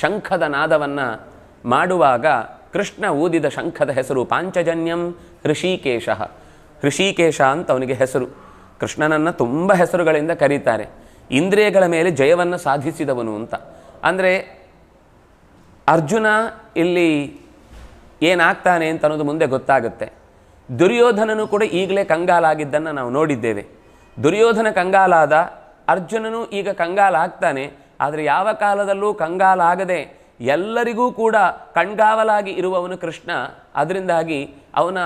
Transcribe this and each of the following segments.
ಶಂಖದ ನಾದವನ್ನು ಮಾಡುವಾಗ ಕೃಷ್ಣ ಊದಿದ ಶಂಖದ ಹೆಸರು ಪಾಂಚಜನ್ಯಂ ಹೃಷಿಕೇಶ ಹೃಷಿಕೇಶ ಅಂತ ಅವನಿಗೆ ಹೆಸರು. ಕೃಷ್ಣನನ್ನು ತುಂಬ ಹೆಸರುಗಳಿಂದ ಕರೀತಾರೆ. ಇಂದ್ರಿಯಗಳ ಮೇಲೆ ಜಯವನ್ನು ಸಾಧಿಸಿದವನು ಅಂತ. ಅಂದರೆ ಅರ್ಜುನ ಇಲ್ಲಿ ಏನಾಗ್ತಾನೆ ಅಂತ ಅನ್ನೋದು ಮುಂದೆ ಗೊತ್ತಾಗುತ್ತೆ. ದುರ್ಯೋಧನನು ಕೂಡ ಈಗಲೇ ಕಂಗಾಲಾಗಿದ್ದನ್ನು ನಾವು ನೋಡಿದ್ದೇವೆ. ದುರ್ಯೋಧನ ಕಂಗಾಲಾದ ಅರ್ಜುನನು ಈಗ ಕಂಗಾಲಾಗ್ತಾನೆ. ಆದರೆ ಯಾವ ಕಾಲದಲ್ಲೂ ಕಂಗಾಲಾಗದೆ ಎಲ್ಲರಿಗೂ ಕೂಡ ಕಣ್ಗಾವಲಾಗಿ ಇರುವವನು ಕೃಷ್ಣ. ಅದರಿಂದಾಗಿ ಅವನ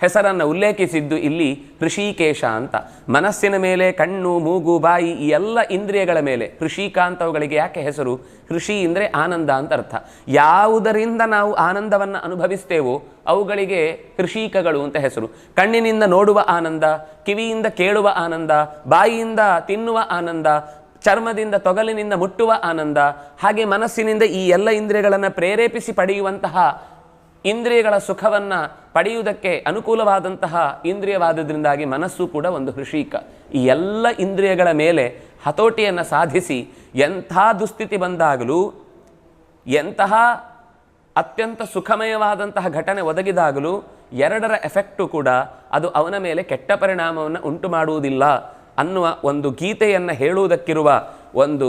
ಹೆಸರನ್ನು ಉಲ್ಲೇಖಿಸಿದ್ದು ಇಲ್ಲಿ ಋಷಿಕೇಶ ಅಂತ. ಮನಸ್ಸಿನ ಮೇಲೆ, ಕಣ್ಣು, ಮೂಗು, ಬಾಯಿ ಈ ಎಲ್ಲ ಇಂದ್ರಿಯಗಳ ಮೇಲೆ. ಋಷಿಕ ಅಂತವುಗಳಿಗೆ ಯಾಕೆ ಹೆಸರು? ಋಷಿ ಅಂದರೆ ಆನಂದ ಅಂತ ಅರ್ಥ. ಯಾವುದರಿಂದ ನಾವು ಆನಂದವನ್ನು ಅನುಭವಿಸ್ತೇವೋ ಅವುಗಳಿಗೆ ಋಷಿಕಗಳು ಅಂತ ಹೆಸರು. ಕಣ್ಣಿನಿಂದ ನೋಡುವ ಆನಂದ, ಕಿವಿಯಿಂದ ಕೇಳುವ ಆನಂದ, ಬಾಯಿಯಿಂದ ತಿನ್ನುವ ಆನಂದ ಚರ್ಮದಿಂದ ತೊಗಲಿನಿಂದ ಮುಟ್ಟುವ ಆನಂದ, ಹಾಗೆ ಮನಸ್ಸಿನಿಂದ ಈ ಎಲ್ಲ ಇಂದ್ರಿಯಗಳನ್ನು ಪ್ರೇರೇಪಿಸಿ ಪಡೆಯುವಂತಹ ಇಂದ್ರಿಯಗಳ ಸುಖವನ್ನು ಪಡೆಯುವುದಕ್ಕೆ ಅನುಕೂಲವಾದಂತಹ ಇಂದ್ರಿಯವಾದದ್ರಿಂದಾಗಿ ಮನಸ್ಸು ಕೂಡ ಒಂದು ಹೃಷಿಕ. ಈ ಎಲ್ಲ ಇಂದ್ರಿಯಗಳ ಮೇಲೆ ಹತೋಟಿಯನ್ನು ಸಾಧಿಸಿ ಎಂಥ ದುಸ್ಥಿತಿ ಬಂದಾಗಲೂ, ಎಂತಹ ಅತ್ಯಂತ ಸುಖಮಯವಾದಂತಹ ಘಟನೆ ಒದಗಿದಾಗಲೂ ಎರಡರ ಎಫೆಕ್ಟು ಕೂಡ ಅದು ಅವನ ಮೇಲೆ ಕೆಟ್ಟ ಪರಿಣಾಮವನ್ನು ಉಂಟು ಮಾಡುವುದಿಲ್ಲ ಅನ್ನುವ ಒಂದು ಗೀತೆಯನ್ನು ಹೇಳುವುದಕ್ಕಿರುವ ಒಂದು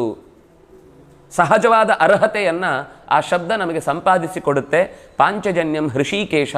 ಸಹಜವಾದ ಅರ್ಹತೆಯನ್ನು ಆ ಶಬ್ದ ನಮಗೆ ಸಂಪಾದಿಸಿಕೊಡುತ್ತೆ ಪಾಂಚಜನ್ಯಂ ಹೃಷಿಕೇಶ.